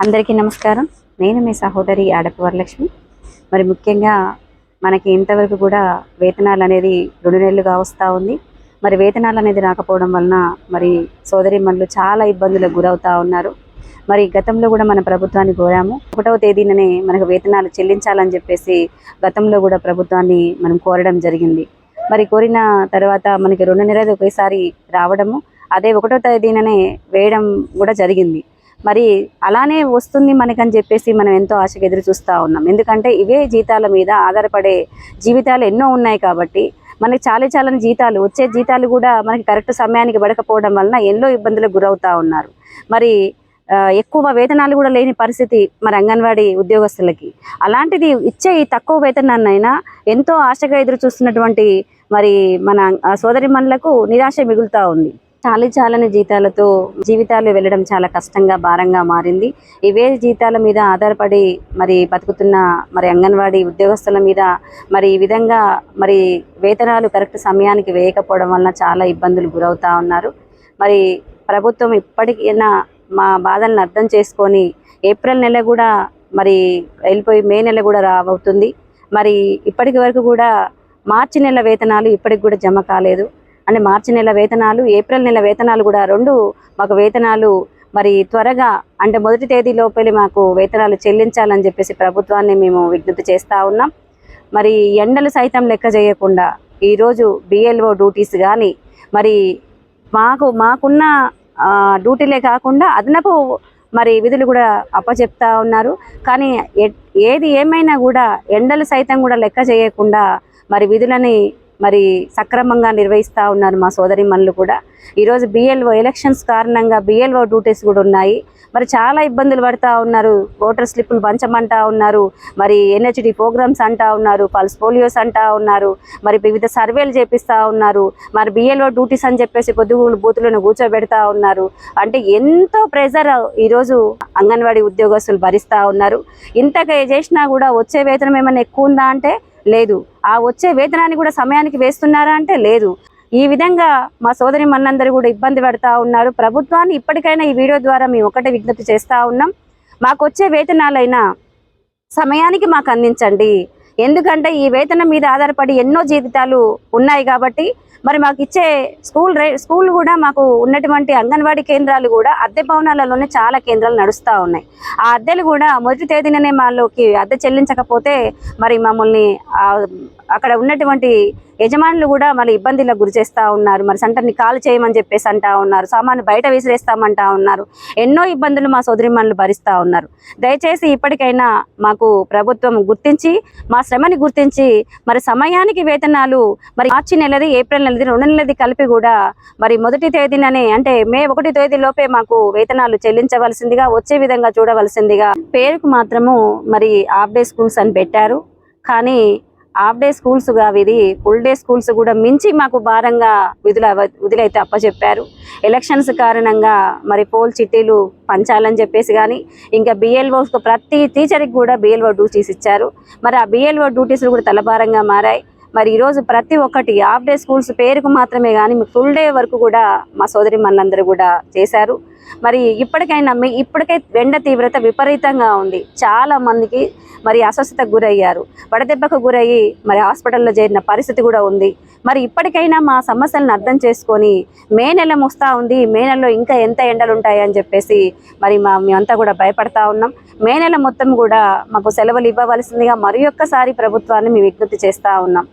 అందరికీ నమస్కారం. నేను మీ సహోదరి ఆడపు వరలక్ష్మి. మరి ముఖ్యంగా మనకి ఇంతవరకు కూడా వేతనాలు అనేది రెండు నెలలుగా వస్తూ ఉంది. మరి వేతనాలు అనేది రాకపోవడం వలన మరి సోదరి చాలా ఇబ్బందులకు గురవుతూ ఉన్నారు. మరి గతంలో కూడా మన ప్రభుత్వాన్ని కోరాము. ఒకటవ తేదీననే మనకు వేతనాలు చెల్లించాలని చెప్పేసి గతంలో కూడా ప్రభుత్వాన్ని మనం కోరడం జరిగింది. మరి కోరిన తర్వాత మనకి రెండు నెలలు ఒకేసారి రావడము అదే ఒకటో తేదీననే వేయడం కూడా జరిగింది. మరి అలానే వస్తుంది మనకని చెప్పేసి మనం ఎంతో ఆశగా ఎదురు చూస్తూ ఉన్నాం. ఎందుకంటే ఇవే జీతాల మీద ఆధారపడే జీవితాలు ఎన్నో ఉన్నాయి కాబట్టి మనకి చాలా చాలని జీతాలు వచ్చే జీతాలు కూడా మనకి కరెక్ట్ సమయానికి పడకపోవడం వలన ఎన్నో ఇబ్బందులకు గురవుతూ ఉన్నారు. మరి ఎక్కువ వేతనాలు కూడా లేని పరిస్థితి మరి అంగన్వాడీ ఉద్యోగస్తులకి. అలాంటిది ఇచ్చే ఈ తక్కువ వేతనాన్నైనా ఎంతో ఆశగా ఎదురు చూస్తున్నటువంటి మరి మన సోదరి నిరాశ మిగులుతా ఉంది. చాలి చాలని జీతాలతో జీవితాలు వెళ్ళడం చాలా కష్టంగా భారంగా మారింది. ఇవే జీతాల మీద ఆధారపడి మరి బతుకుతున్న మరి అంగన్వాడీ ఉద్యోగస్తుల మీద మరి ఈ విధంగా మరి వేతనాలు కరెక్ట్ సమయానికి వేయకపోవడం వలన చాలా ఇబ్బందులు గురవుతా ఉన్నారు. మరి ప్రభుత్వం ఇప్పటికైనా మా బాధలను అర్థం చేసుకొని ఏప్రిల్ నెల కూడా మరి వెళ్ళిపోయి మే నెల కూడా రాబోతుంది. మరి ఇప్పటికి వరకు కూడా మార్చి నెల వేతనాలు ఇప్పటికి కూడా జమ కాలేదు. అంటే మార్చి నెల వేతనాలు ఏప్రిల్ నెల వేతనాలు కూడా రెండు మాకు వేతనాలు మరి త్వరగా అంటే మొదటి తేదీ లోపలి మాకు వేతనాలు చెల్లించాలని చెప్పేసి ప్రభుత్వాన్ని మేము విజ్ఞప్తి చేస్తూ ఉన్నాం. మరి ఎండలు సైతం లెక్క చేయకుండా ఈరోజు బిఎల్ఓ డ్యూటీస్ కానీ మరి మాకు మాకున్న డ్యూటీలే కాకుండా అదనపు మరి విధులు కూడా అప్పచెప్తా ఉన్నారు. కానీ ఏది ఏమైనా కూడా ఎండలు సైతం కూడా లెక్క చేయకుండా మరి విధులని మరి సక్రమంగా నిర్వహిస్తూ ఉన్నారు మా సోదరి కూడా. ఈరోజు బిఎల్ఓ ఎలక్షన్స్ కారణంగా బిఎల్ఓ డ్యూటీస్ కూడా ఉన్నాయి. మరి చాలా ఇబ్బందులు పడతా ఉన్నారు. ఓటర్ స్లిప్పులు పంచమంటా ఉన్నారు. మరి ఎన్హెచ్డి ప్రోగ్రామ్స్ అంటా ఉన్నారు. పల్స్ పోలియోస్ అంటా ఉన్నారు. మరి వివిధ సర్వేలు చేపిస్తూ ఉన్నారు. మరి బిఎల్ఓ డ్యూటీస్ అని చెప్పేసి పొద్దుగూలు బూతులను కూర్చోబెడతా ఉన్నారు. అంటే ఎంతో ప్రెజర్ ఈరోజు అంగన్వాడీ ఉద్యోగస్తులు భరిస్తూ ఉన్నారు. ఇంతగా చేసినా కూడా వచ్చే వేతనం ఏమైనా ఎక్కువ ఉందా అంటే లేదు. ఆ వచ్చే వేతనాన్ని కూడా సమయానికి వేస్తున్నారా అంటే లేదు. ఈ విధంగా మా సోదరి మనందరూ కూడా ఇబ్బంది పడతా ఉన్నారు. ప్రభుత్వాన్ని ఇప్పటికైనా ఈ వీడియో ద్వారా మేము ఒకటే విజ్ఞప్తి చేస్తూ ఉన్నాం. మాకు వచ్చే వేతనాలైనా సమయానికి మాకు అందించండి. ఎందుకంటే ఈ వేతనం మీద ఆధారపడి ఎన్నో జీవితాలు ఉన్నాయి కాబట్టి మరి మాకు ఇచ్చే స్కూల్ రే స్కూల్ కూడా మాకు ఉన్నటువంటి అంగన్వాడీ కేంద్రాలు కూడా అద్దె భవనాలలోనే చాలా కేంద్రాలు నడుస్తూ ఉన్నాయి. ఆ అద్దెలు కూడా మొదటి తేదీననే మాలోకి అద్దె చెల్లించకపోతే మరి మమ్మల్ని అక్కడ ఉన్నటువంటి యజమానులు కూడా మరి ఇబ్బందులకు గురి చేస్తూ ఉన్నారు. మరి సెంటర్ని కాల్ చేయమని చెప్పేసి అంటా ఉన్నారు. సామాను బయట విసిరేస్తామంటా ఉన్నారు. ఎన్నో ఇబ్బందులు మా సోదరిమణులు భరిస్తూ ఉన్నారు. దయచేసి ఇప్పటికైనా మాకు ప్రభుత్వం గుర్తించి మా శ్రమని గుర్తించి మరి సమయానికి వేతనాలు మరి మార్చి నెలది ఏప్రిల్ నెలది రెండు నెలది కలిపి కూడా మరి మొదటి తేదీననే అంటే మే ఒకటి తేదీ లోపే మాకు వేతనాలు చెల్లించవలసిందిగా వచ్చే విధంగా చూడవలసిందిగా పేరుకు మాత్రము మరి హాఫ్ డే స్కూల్స్ అని పెట్టారు. కానీ హాఫ్ డే స్కూల్స్ కావు ఇది ఫుల్ డే స్కూల్స్ కూడా మించి మాకు భారంగా విధుల విధులైతే అప్పచెప్పారు. ఎలక్షన్స్ కారణంగా మరి పోల్ చిట్టీలు పంచాలని చెప్పేసి కానీ ఇంకా బిఎల్ఓ ప్రతి టీచర్కి కూడా బిఎల్ఓ డ్యూటీస్ ఇచ్చారు. మరి ఆ బిఎల్ఓ డ్యూటీస్లు కూడా తలభారంగా మారాయి. మరి ఈరోజు ప్రతి ఒక్కటి హాఫ్ డే స్కూల్స్ పేరుకు మాత్రమే కానీ ఫుల్ డే వరకు కూడా మా సోదరి మనందరూ కూడా చేశారు. మరి ఇప్పటికైనా మీ ఇప్పటికై ఎండ తీవ్రత విపరీతంగా ఉంది. చాలా మందికి మరి అస్వస్థతకు గురయ్యారు. వడదెబ్బకు గురయ్యి మరి హాస్పిటల్లో చేరిన పరిస్థితి కూడా ఉంది. మరి ఇప్పటికైనా మా సమస్యలను అర్థం చేసుకొని మే నెల వస్తూ ఉంది. మే నెలలో ఇంకా ఎంత ఎండలుంటాయని చెప్పేసి మరి మా మేమంతా కూడా భయపడతా ఉన్నాం. మే నెల మొత్తం కూడా మాకు సెలవులు ఇవ్వవలసిందిగా మరి ఒక్కసారి ప్రభుత్వాన్ని మేము విజ్ఞప్తి చేస్తూ ఉన్నాం.